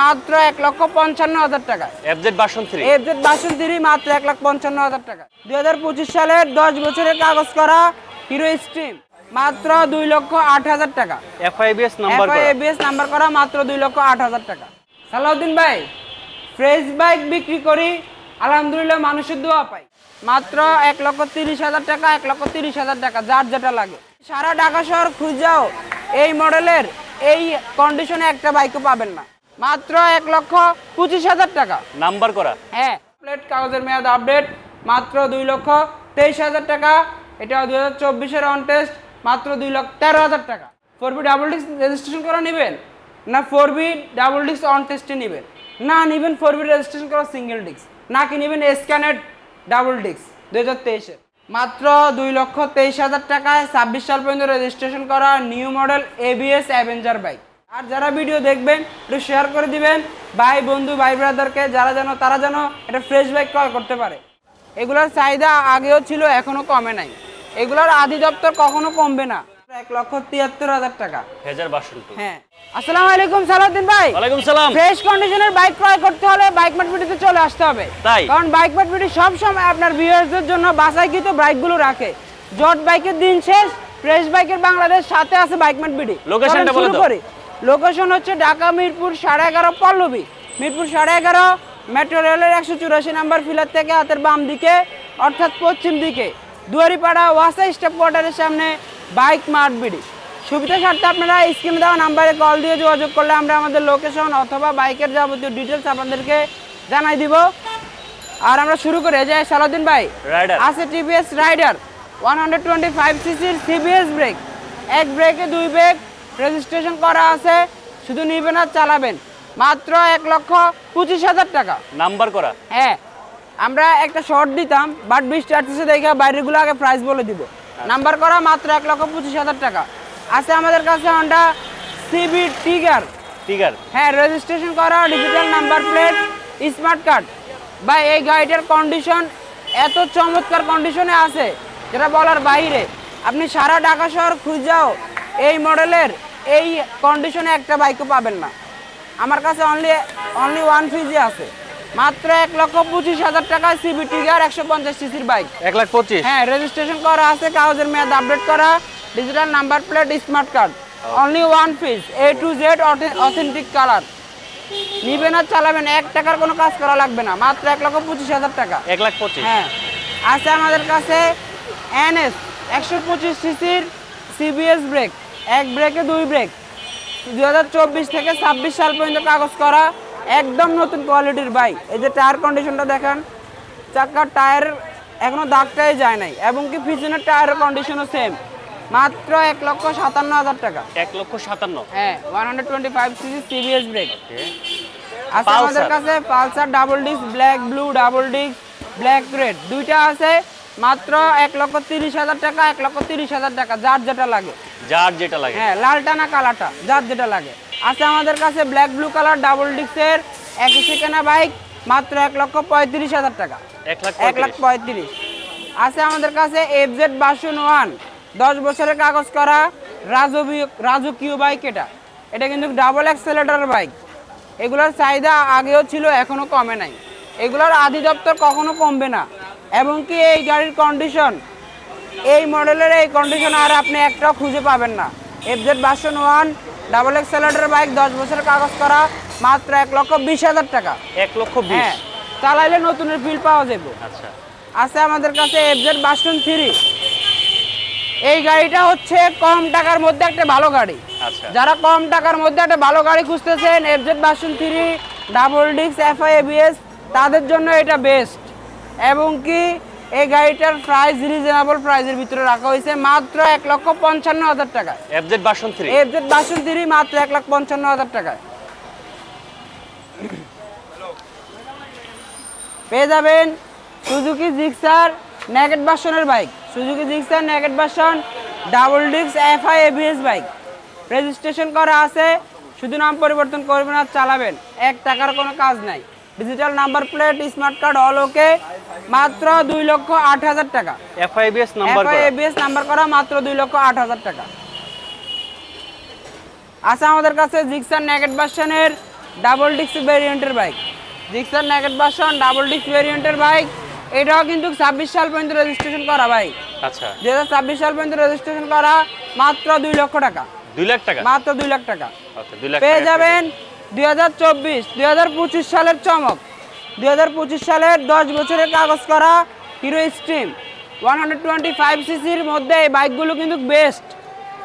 মাত্র এক লক্ষ পঞ্চান্ন হাজার টাকা। এফজেড এফজেড মাত্র এক লাখ পঞ্চান্ন হাজার টাকা। দুই হাজার পঁচিশ সালের দশ বছরের কাগজ করা হিরো স্ট্রিম মাত্র দুই লক্ষ আট হাজার টাকা। এফআইবিএস নাম্বার এবিএস নাম্বার করা। মাত্র দুই লক্ষ আট হাজার টাকা। সালাউদ্দিন ভাই ফ্রেশ বাইক বিক্রি করি আলহামদুলিল্লাহ মানুষের দোয়া পাই। মাত্র এক লক্ষ তিরিশ হাজার টাকা এক লক্ষ তিরিশ হাজার টাকা যার যেটা লাগে। সারা ঢাকা শহর খুঁজাও এই মডেলের এই কন্ডিশনে একটা বাইকও পাবেন না। মাত্র এক লক্ষ পঁচিশ হাজার টাকা। নাম্বার করা। হ্যাঁ। প্লেট কাগজের মেয়াদ আপডেট মাত্র দুই লক্ষ তেইশ হাজার টাকা। এটা দু হাজার চব্বিশের অন টেস্ট মাত্র দুই লক্ষ তেরো হাজার টাকা। Four B double disc registration করা নেবেন? না four B double disc on টেস্টে নেবেন? না নেবেন ফোর বি রেজিস্ট্রেশন করা সিঙ্গেল ডিস্ক নাকি নেবেন স্ক্যানেড ডাবল ডিস্ক দু হাজার তেইশের। মাত্র দুই লক্ষ তেইশ হাজার টাকায় ছাব্বিশ সাল পর্যন্ত রেজিস্ট্রেশন করা new model ABS Avenger bike আর যারা ভিডিও দেখবেন একটু শেয়ার করে দিবেন। ভাই বন্ধু ভাই ব্রাদারকে যারা যেন তারা যেন এটা ফ্রেশ বাইক ক্রয় করতে পারে। এগুলোর চাহিদা আগেও ছিল এখনও কমে নাই। এগুলোর আদি দপ্তর কখনো কমবে না। এক লক্ষ তিয়াত্তর হাজার টাকা। হেজার হ্যাঁ। আসসালামু আলাইকুম সালাউদ্দিন ভাই। ওয়ালাইকুম সালাম। ফ্রেশ কন্ডিশনের বাইক ক্রয় করতে হলে বাইক মার্কেটে চলে আসতে হবে। তাই? কারণ বাইক মার্কেটে সব সময় আপনার ভিউয়ার্সদের জন্য বাছাইকৃত বাইকগুলো রাখে। জট বাইকের দিন শেষ ফ্রেশ বাইকের বাংলাদেশ সাথে আছে বাইক মার্কেটে Locationটা বলে দাও। লোকেশন হচ্ছে ঢাকা মিরপুর সাড়ে এগারো পল্লবী। মিরপুর সাড়ে এগারো মেট্রো রেলের একশো চুরাশি নাম্বার ফিলার থেকে হাতের বাম দিকে অর্থাৎ পশ্চিম দিকে। দুয়ারিপাড়া ওয়াসা স্টেপ কোয়ার্টারের সামনে বাইক মার্ট বিডি। সুবিধা স্বার্থে আপনারা স্ক্রিনে দেওয়া নাম্বারে কল দিয়ে যোগাযোগ করলে আমরা আমাদের লোকেশন অথবা বাইকের যাবতীয় ডিটেলস আপনাদেরকে জানাই দিব। আর আমরা শুরু করে যে সালাউদ্দিন ভাই। আছে TVS Raider one hundred twenty five সিসির সিবিএস ব্রেক এক ব্রেকে দুই ব্রেক রেজিস্ট্রেশন করা আছে শুধু নিবেন আর চালাবেন। মাত্র এক লক্ষ পঁচিশ হাজার টাকা। নাম্বার করা। হ্যাঁ আমরা একটা শর্ট দিতাম বাট বৃষ্টি আসতেছে দেখে বাইরেগুলো আগে প্রাইস বলে দিব। নাম্বার করা মাত্র এক লক্ষ পঁচিশ হাজার টাকা। আছে আমাদের কাছে হন্ডা সিবি টিগার টিগার হ্যাঁ রেজিস্ট্রেশন করা digital number plate smart card বা এই গাড়িটার কন্ডিশন এত চমৎকার কন্ডিশনে আছে যেটা বলার বাইরে। আপনি সারা ঢাকা শহর খুঁজাও এই মডেলের এই কন্ডিশনে একটা বাইকও পাবেন না। আমার কাছে অনলি অনলি ওয়ান ফিজি আছে। মাত্র এক লক্ষ পঁচিশ হাজার টাকায় সিবি টিগার একশো পঞ্চাশ সিসির বাইক এক লাখ পঁচিশ? হ্যাঁ রেজিস্ট্রেশন করা আছে কাগজের মেয়াদ আপডেট করা digital number plate smart card only one piece A to Z authentic colour নিবেন আর চালাবেন এক টাকার কোনো কাজ করা লাগবে না। মাত্র এক লক্ষ পঁচিশ হাজার টাকা। এক লাখ পঁচিশ? হ্যাঁ। আছে আমাদের কাছে এনএস একশো পঁচিশ সিসির সিবিএস ব্রেক এক ব্রেকে দুই ব্রেক দু হাজার চব্বিশ থেকে ছাব্বিশ সাল পর্যন্ত কাগজ করা একদম নতুন কোয়ালিটির বাইক এই যে টায়ার কন্ডিশনটা দেখেন চাকার টায়ার এখনও দাগটাই যায় নাই এবং কি পিছনের টায়ারের কন্ডিশনও সেম মাত্র এক লক্ষ সাতান্ন হাজার টাকা। এক লক্ষ সাতান্ন। হ্যাঁ one hundred twenty five CC CBS brake. আছে আমাদের কাছে Pulsar double disc black blue double disc black red দুইটা আছে মাত্র এক লক্ষ তিরিশ হাজার টাকা এক লক্ষ তিরিশ হাজার টাকা যার যেটা লাগে। যার যেটা লাগে। হ্যাঁ লালটা না কালাটা যার যেটা লাগে। আছে আমাদের কাছে ব্ল্যাক ব্লু কালার ডাবল ডিক্সের একই সেকেন্ডা বাইক মাত্র এক লক্ষ পঁয়ত্রিশ হাজার টাকা। এক লাখ পঁয়ত্রিশ। আছে আমাদের কাছে এফ জেড বাসন ওয়ান দশ বছরের কাগজ করা রাজকীয় রাজকীয় বাইক এটা। এটা কিন্তু ডাবল অ্যাক্সেলেটার বাইক এগুলোর চাহিদা আগেও ছিল এখনও কমে নাই। এগুলোর আদি দপ্তর কখনো কমবে না। এবং কি এই গাড়ির কন্ডিশন এই মডেলের এই কন্ডিশন আর আপনি একটাও খুঁজে পাবেন না। F Z version one double X accelerator bike দশ বছরের কাগজ করা মাত্র এক লক্ষ বিশ হাজার টাকা। এক লক্ষ বিশ? হ্যাঁ চালাইলে নতুনের ফিল পাওয়া যাবে। আচ্ছা। আছে আমাদের কাছে এফজেড বাসন থ্রি এই গাড়িটা হচ্ছে কম টাকার মধ্যে একটা ভালো গাড়ি। আচ্ছা। যারা কম টাকার মধ্যে একটা ভালো গাড়ি খুঁজতেছেন এফজেড বাসন থ্রি ডাবল ডিক্স এফআই এবিএস তাদের জন্য এটা বেস্ট এবং কি এই গাড়িটার প্রাইস রিজনেবল প্রাইসের ভিতরে রাখা হয়েছে মাত্র এক লক্ষ পঞ্চান্ন হাজার টাকা FZ version three FZ version three মাত্র এক লাখ পঞ্চান্ন হাজার টাকায়। পেয়ে যাবেন সুজুকি জিক্সার নেগেট ভার্সনের bike Suzuki Gixxer naked version double disc FI ABS bike registration করা আছে শুধু নাম পরিবর্তন করবেন আর চালাবেন। এক টাকার কোনো কাজ নাই। Digital number plate smart card all okay মাত্র দুই লক্ষ আট হাজার টাকা। এফআইবিএস নাম্বার এফআই করা। নাম্বার করা মাত্র দুই লক্ষ আট হাজার টাকা। আছে আমাদের কাছে জিক্সার নেগেট ভার্সনের ডাবল ডিস্ক ভেরিয়েন্টের bike Gixxer naked version double disc ভেরিয়েন্টের বাইক এটাও কিন্তু ছাব্বিশ সাল পর্যন্ত রেজিস্ট্রেশন করা ভাই আচ্ছা। দু হাজার ছাব্বিশ সাল পর্যন্ত রেজিস্ট্রেশন করা মাত্র দুই লক্ষ টাকা। দুই লাখ টাকা? মাত্র দুই লাখ টাকা। লাখ পেয়ে যাবেন দুই হাজার চব্বিশ দুই হাজার পঁচিশ সালের চমক। দুই হাজার পঁচিশ সালের দশ বছরের কাগজ করা Hero Xtreme. One hundred twenty five সিসির মধ্যে এই বাইকগুলো কিন্তু বেস্ট।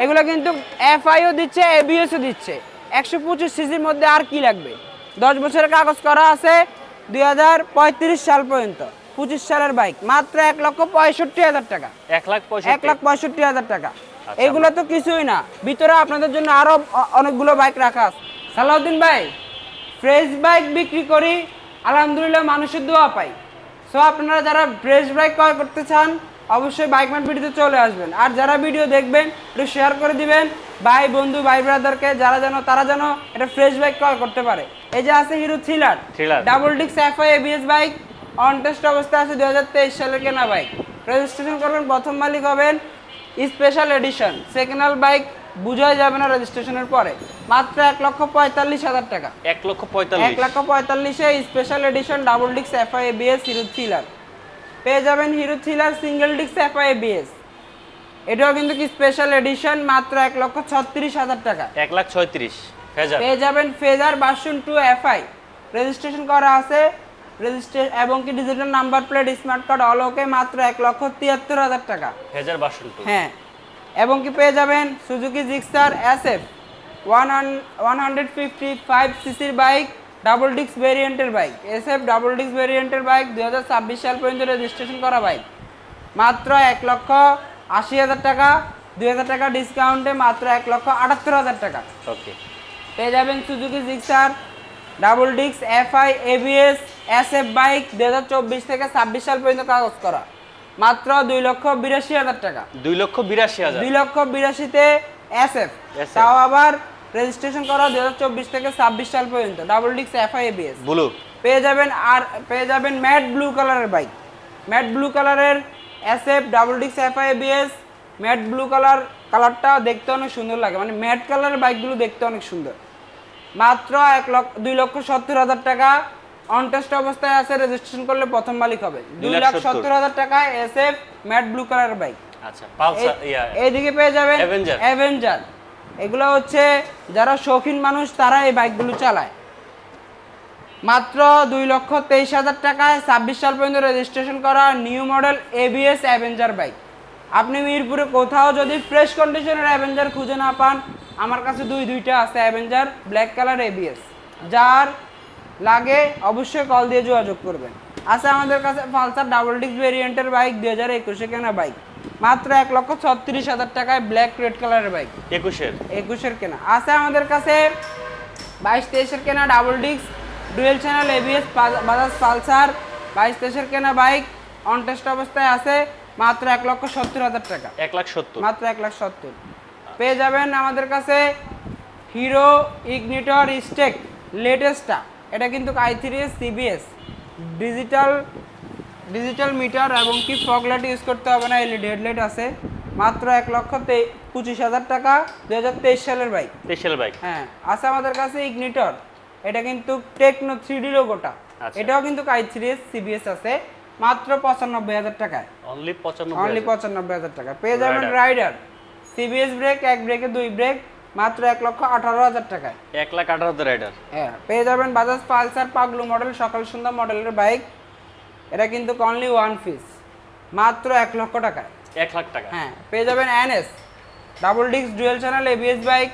এগুলো কিন্তু এফআইও দিচ্ছে এবিএসও দিচ্ছে। একশো পঁচিশ সিসির মধ্যে আর কি লাগবে? দশ বছরের কাগজ করা আছে দুই হাজার পঁয়ত্রিশ সাল পর্যন্ত পঁচিশ সালের বাইক। মাত্র এক লক্ষ পঁয়ষট্টি হাজার টাকা। এক লাখ এক লাখ পঁয়ষট্টি হাজার টাকা। আচ্ছা, এগুলো তো কিছুই না। ভিতরে আপনাদের জন্য আরও অ- অনেকগুলো বাইক রাখা আছে। সালাউদ্দিন ভাই ফ্রেশ বাইক বিক্রি করি আলহামদুলিল্লাহ মানুষের দোয়া পাই। সো আপনারা যারা ফ্রেশ বাইক ক্রয় করতে চান অবশ্যই বাইক ম্যাট ভিডিওতে চলে আসবেন। আর যারা ভিডিও দেখবেন একটু শেয়ার করে দিবেন। ভাই বন্ধু ভাই ব্রাদারকে যারা যেন তারা যেন এটা ফ্রেশ বাইক ক্রয় করতে পারে। এই যে আছে হিরো থ্রিলার। ডাবল ডিক্স F FI ABS bike on test অবস্থায় আছে দু হাজার তেইশ সালের কেনা বাইক রেজিস্ট্রেশন করবেন প্রথম মালিক হবেন special edition second hand bike বুঝাই যাবে না রেজিস্ট্রেশনের পরে। মাত্র এক লক্ষ পঁয়তাল্লিশ হাজার টাকা। এক লক্ষ পঁয়তাল্লিশ। এক লক্ষ পঁয়তাল্লিশে স্পেশাল এডিশন ডাবল ডিক্স এফআই এবিএস হিরো থ্রিলার পেয়ে যাবেন হিরো থ্রিলার সিঙ্গেল ডিক্স এফআই এবিএস এটাও কিন্তু কি স্পেশাল এডিশন মাত্র এক লক্ষ ছত্রিশ হাজার টাকা। এক লাখ ছয়ত্রিশ ফেজার। পেয়ে যাবেন Fazer version two FI registration করা আছে। রেজিস্ট্রে এবং কি digital number plate smart card all okay মাত্র এক লক্ষ তিয়াত্তর হাজার টাকা। ফেজার বাসন টু হ্যাঁ। এবং কি পেয়ে যাবেন? Suzuki Gixxer SF one one hundred fifty five সিসির বাইক ডাবল ডিস্ক ভেরিয়েন্টের বাইক। এসএফ ডাবল ডিস্ক ভেরিয়েন্টের বাইক দু হাজার ছাব্বিশ সাল পর্যন্ত রেজিস্ট্রেশন করা বাইক। মাত্র এক লক্ষ আশি হাজার টাকা দুই হাজার টাকা ডিসকাউন্টে মাত্র এক লক্ষ আটাত্তর হাজার টাকা। ওকে। পেয়ে যাবেন Suzuki Gixxer double disc FI ABS SF bike দু হাজার চব্বিশ থেকে ছাব্বিশ সাল পর্যন্ত কাগজ করা। মাত্র দুই লক্ষ বিরাশি হাজার টাকা। দুই লক্ষ বিরাশি হাজার। দুই লক্ষ বিরাশিতে এসএফ SF তাও আবার রেজিস্ট্রেশন করা দু হাজার চব্বিশ থেকে ছাব্বিশ সাল পর্যন্ত। Double disc FI ABS blue পেয়ে যাবেন আর পেয়ে যাবেন ম্যাট ব্লু কালারের বাইক ম্যাট ব্লু কালারের SF double disc FI ABS matt blue colour কালারটা দেখতে অনেক সুন্দর লাগে। মানে ম্যাট কালারের বাইকগুলো দেখতে অনেক সুন্দর। মাত্র এক লক্ষ দুই লক্ষ সত্তর হাজার টাকা। অনটেস্ট অবস্থায় আছে রেজিস্ট্রেশন করলে প্রথম মালিক হবে। দুই লাখ সত্তর। হাজার টাকায় এসএফ ম্যাট ব্লু কালারের বাইক আচ্ছা পালসার ইয়া। এইদিকে পেয়ে যাবেন। অ্যাভেঞ্জার এগুলো হচ্ছে যারা শৌখিন মানুষ তারা এই বাইকগুলো চালায়। মাত্র দুই লক্ষ তেইশ হাজার টাকায় ছাব্বিশ সাল পর্যন্ত রেজিস্ট্রেশন করা new model ABS Avenger bike আপনি মিরপুরে কোথাও যদি ফ্রেশ কন্ডিশনের অ্যাভেঞ্জার খুঁজে না পান আমার কাছে দুই দুইটা আছে অ্যাভেঞ্জার ব্ল্যাক কালার এবিএস যার লাগে অবশ্যই কল দিয়ে যোগাযোগ করবেন। আছে আমাদের কাছে পালসার ডাবল ডিস্ক ভেরিয়েন্টের বাইক দুই হাজার একুশে কেনা বাইক মাত্র এক লক্ষ ছত্রিশ হাজার টাকায় ব্ল্যাক রেড কালারের বাইক একুশের? একুশের কেনা। আছে আমাদের কাছে বাইশ তেইশের কেনা double disc dual channel ABS Bajaj Pulsar. বাইশ তেইশের কেনা বাইক অন টেস্ট অবস্থায় আছে মাত্র এক লক্ষ সত্তর হাজার টাকা। এক লাখ সত্তর। মাত্র এক লাখ সত্তর। পেয়ে যাবেন আমাদের কাছে হিরো ইগনিটর স্টেক লেটেস্টটা এটা কিন্তু i three CBS digital digital meter এবং কি ফগলাইট ইউজ করতে হবে না এলইডি হেডলাইট আছে। মাত্র এক লক্ষ পঁচিশ হাজার টাকা দু হাজার তেইশ সালের বাইক তেইশের বাইক হ্যাঁ আছে আমাদের কাছে ইগনিটর এটা কিন্তু টেকনো থ্রি ডি লোগোটা। এটাও কিন্তু আই থ্রি সিবিএস আছে মাত্র পঁচানব্বই হাজার টাকায়। অনলি পঁচানব্বই অনলি হাজার। পঁচানব্বই হাজার টাকা পেয়ে যাবেন রাইডার সিবিএস ব্রেক এক ব্রেকে দুই ব্রেক মাত্র এক লক্ষ আঠারো হাজার টাকায়। এক লাখ আঠারো হাজার রাইডার হ্যাঁ পেয়ে যাবেন বাজাজ পালসার পাগলু মডেল সকাল সন্ধ্যা মডেলের বাইক এটা কিন্তু অনলি ওয়ান পিস মাত্র এক লক্ষ টাকায়। এক লাখ টাকা। হ্যাঁ পেয়ে যাবেন NS double disc dual channel ABS bike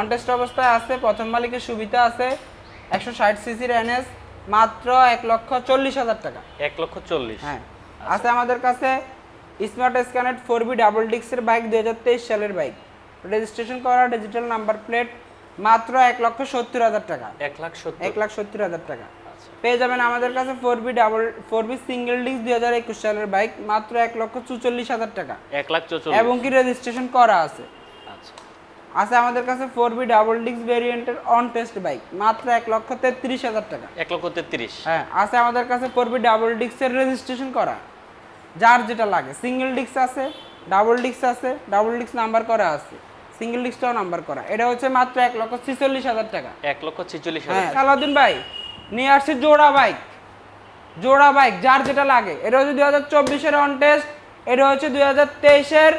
on test অবস্থায় আছে প্রথম মালিকের সুবিধা আছে। একশো ষাট সিসির এনএস মাত্র এক লক্ষ চল্লিশ হাজার টাকা। এক লক্ষ চল্লিশ। হ্যাঁ আছে আমাদের কাছে স্মার্ট স্ক্যানেট ফোর বি ডাবল ডিক্সের বাইক দু হাজার তেইশ সালের বাইক রেজিস্ট্রেশন করা ডিজিটাল নাম্বার প্লেট মাত্র এক লক্ষ সত্তর হাজার টাকা। এক লাখ এক লাখ সত্তর হাজার টাকা। আচ্ছা। পেয়ে যাবেন আমাদের কাছে four B double four B single disc দুই হাজার একুশ সালের বাইক মাত্র এক লক্ষ চুচল্লিশ হাজার টাকা। এক লাখ চৌচল্লিশ। এবং কি রেজিস্ট্রেশন করা আছে? আচ্ছা। আছে আমাদের কাছে ফোর বি ডাবল ডিস্ক ভেরিয়েন্টের অন টেস্ট বাইক মাত্র এক লক্ষ তেত্রিশ হাজার টাকা। এক লক্ষ তেত্রিশ। হ্যাঁ আছে আমাদের কাছে ফোর বি ডাবল ডিস্কের রেজিস্ট্রেশন করা। যার যেটা লাগে। সিঙ্গেল ডিস্ক আছে ডাবল ডিস্ক আছে ডাবল ডিস্ক নাম্বার করা আছে। সিঙ্গেল ডিস্কটাও নাম্বার করা। এটা হচ্ছে মাত্র এক লক্ষ ছিচল্লিশ হাজার টাকা। এক লক্ষ ছেচল্লিশ হ্যাঁ হাজার সালাউদ্দিন ভাই নিয়ে আসছে জোড়া বাইক। জোড়া বাইক যার যেটা লাগে। এটা হচ্ছে দুই হাজার চব্বিশের অন টেস্ট এটা হচ্ছে দুই হাজার তেইশের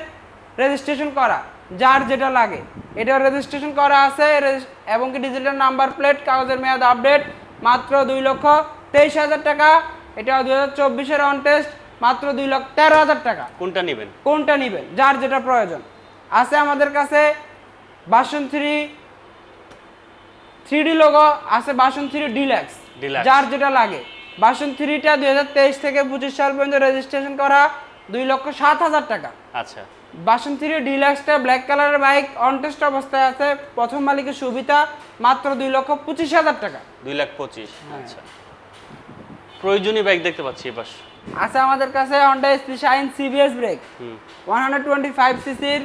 রেজিস্ট্রেশন করা যার যেটা লাগে। এটা রেজিস্ট্রেশন করা আছে এবং কি ডিজিটাল নাম্বার প্লেট কাগজের মেয়াদ আপডেট মাত্র দুই লক্ষ তেইশ হাজার টাকা। এটা দুই হাজার চব্বিশের অন টেস্ট মাত্র দুই লক্ষ তেরো হাজার টাকা। কোনটা নেবেন? কোনটা নেবেন? যার যেটা প্রয়োজন। আছে আমাদের কাছে বাসন থ্রি থ্রি ডি লোগো আছে বাসন থ্রি ডিলাক্স। যার যেটা লাগে। বাসন থ্রিটা দুই হাজার তেইশ থেকে পঁচিশ সাল পর্যন্ত রেজিস্ট্রেশন করা দুই লক্ষ সাত হাজার টাকা। আচ্ছা। বাসন থ্রি ডিলাক্সটা ব্ল্যাক কালারের বাইক অনটেস্ট অবস্থায় আছে। প্রথম মালিকের সুবিধা মাত্র দুই লক্ষ পঁচিশ হাজার টাকা। দুই লাখ পঁচিশ হ্যাঁ। আচ্ছা। প্রয়োজনীয় বাইক দেখতে পাচ্ছি এবার আছে আমাদের কাছে Honda SP Shine CBS brake one hundred twenty five সিসির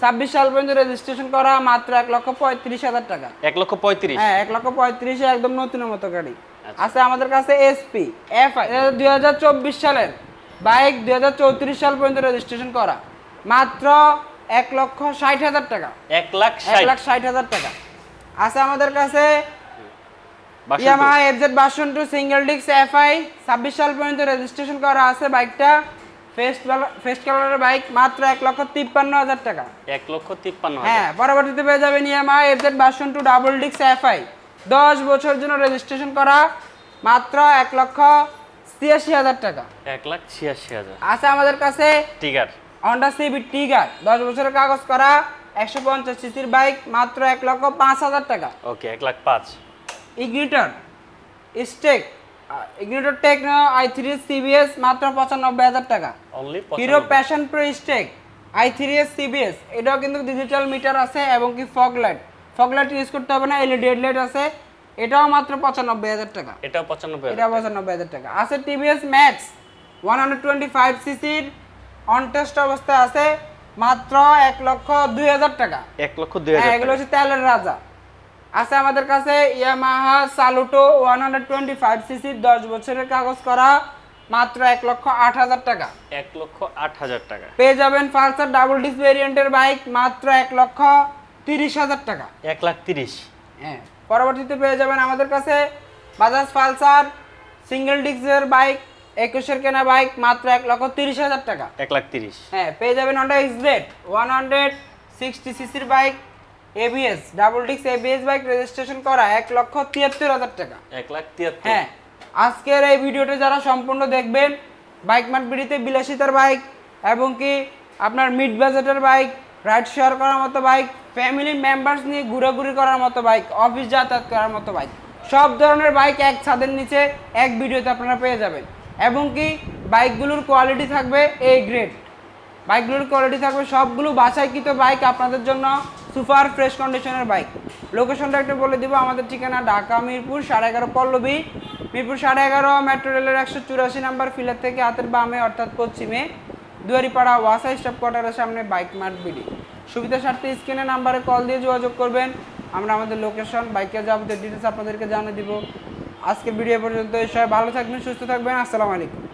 ছাব্বিশ সাল পর্যন্ত রেজিস্ট্রেশন করা মাত্র এক লক্ষ পঁয়ত্রিশ হাজার টাকা। এক লক্ষ পঁয়ত্রিশ? হ্যাঁ এক লক্ষ পঁয়ত্রিশে একদম নতুনের মতো গাড়ি। আচ্ছা। আছে আমাদের কাছে এসপি এফ দুই হাজার চব্বিশ সালের বাইক দুই হাজার চৌত্রিশ সাল পর্যন্ত রেজিস্ট্রেশন করা। মাত্র এক লক্ষ ষাট হাজার টাকা। এক লাখ এক লাখ ষাট হাজার টাকা। আছে আমাদের কাছে। Yamaha FZ version two single ডিক্স এফআই ছাব্বিশ সাল পর্যন্ত রেজিস্ট্রেশন করা আছে বাইকটা ফেস্ট কালারের বাইক মাত্র এক লক্ষ তিপ্পান্ন হাজার টাকা। এক লক্ষ তিপ্পান্ন হ্যাঁ পরবর্তীতে পেয়ে যাবেন Yamaha FZ version two double ডিক্স এফআই দশ বছর জন্য রেজিস্ট্রেশন করা মাত্র এক লক্ষ ছিয়াশি হাজার টাকা। এক লাখ ছিয়াশি হাজার। আছে আমাদের কাছে টিগার হন্ডা সিবি টিগার দশ বছরের কাগজ করা একশো পঞ্চাশ সিসির বাইক মাত্র এক লক্ষ পাঁচ হাজার টাকা। ওকে এক লাখ পাঁচ। Ignitor Xtec Ignitor techno i three CBS মাত্র পঁচানব্বই হাজার টাকা। Hero Passion Pro Xtec i three S CBS এটাও কিন্তু ডিজিটাল মিটার আছে এবং কি fog light fog light use করতে হবে না এলইডি হেডলাইট আছে এটাও মাত্র পঁচানব্বই হাজার টাকা। এটাও পঁচানব্বই এটা পঁচানব্বই হাজার টাকা। আছে TVS Max one hundred twenty five সিসির অন টেস্ট অবস্থায় আছে মাত্র এক লক্ষ দুই হাজার টাকা। এক লক্ষ দুই হ্যাঁ হাজার এগুলো হচ্ছে তেলের রাজা। আছে আমাদের কাছে Yamaha Saluto one hundred twenty five সিসির দশ বছরের কাগজ করা মাত্র এক লক্ষ আট হাজার টাকা। এক লক্ষ আট হাজার টাকা। পেয়ে যাবেন পালসার ডাবল ডিস্ক ভেরিয়েন্টের বাইক মাত্র এক লক্ষ তিরিশ হাজার টাকা। এক লাখ তিরিশ। হ্যাঁ পরবর্তীতে পেয়ে যাবেন আমাদের কাছে বাজাজ পালসার সিঙ্গেল ডিস্কের বাইক একুশের কেনা বাইক মাত্র এক লক্ষ তিরিশ হাজার টাকা। এক লাখ তিরিশ। হ্যাঁ পেয়ে যাবেন Honda XZ one hundred sixty সিসির bike ABS double disc ABS bike registration করা এক লক্ষ তিয়াত্তর হাজার টাকা। এক লাখ তিয়াত্তর। হ্যাঁ আজকের এই ভিডিওটা যারা সম্পূর্ণ দেখবেন বাইক মার্ট বিডিতে বিলাসিতার বাইক এবং কি আপনার মিড বাজেটের বাইক রাইড শেয়ার করার মতো বাইক ফ্যামিলি মেম্বার্স নিয়ে ঘোরাঘুরি করার মতো বাইক অফিস যাতায়াত করার মতো বাইক সব ধরনের বাইক এক ছাদের নিচে এক ভিডিওতে আপনারা পেয়ে যাবেন। এবং কি বাইকগুলোর কোয়ালিটি থাকবে এ গ্রেড বাইকগুলোর কোয়ালিটি থাকবে সবগুলো বাছাইকৃত বাইক আপনাদের জন্য সুপার ফ্রেশ কন্ডিশনের বাইক। লোকেশনটা একটু বলে দিব, আমাদের ঠিকানা ঢাকা, মিরপুর, সাড়ে এগারো পল্লবী। মিরপুর সাড়ে এগারো, মেট্রো রেলের একশো চুরাশি নাম্বার ফিলার থেকে হাতের বামে, অর্থাৎ পশ্চিমে। দুয়ারিপাড়া ওয়াসা স্টপ কোয়ার্টারের সামনে বাইক মার্ট বিডি। সুবিধা স্বার্থে স্ক্রিনে নাম্বারে কল দিয়ে যোগাযোগ করবেন। আমরা আমাদের লোকেশন বাইকের যাবতীয় ডিটেলস আপনাদেরকে জানিয়ে দিব। আজকের ভিডিও পর্যন্ত এই সবাই ভালো থাকবেন, সুস্থ থাকবেন। আসসালামু আলাইকুম।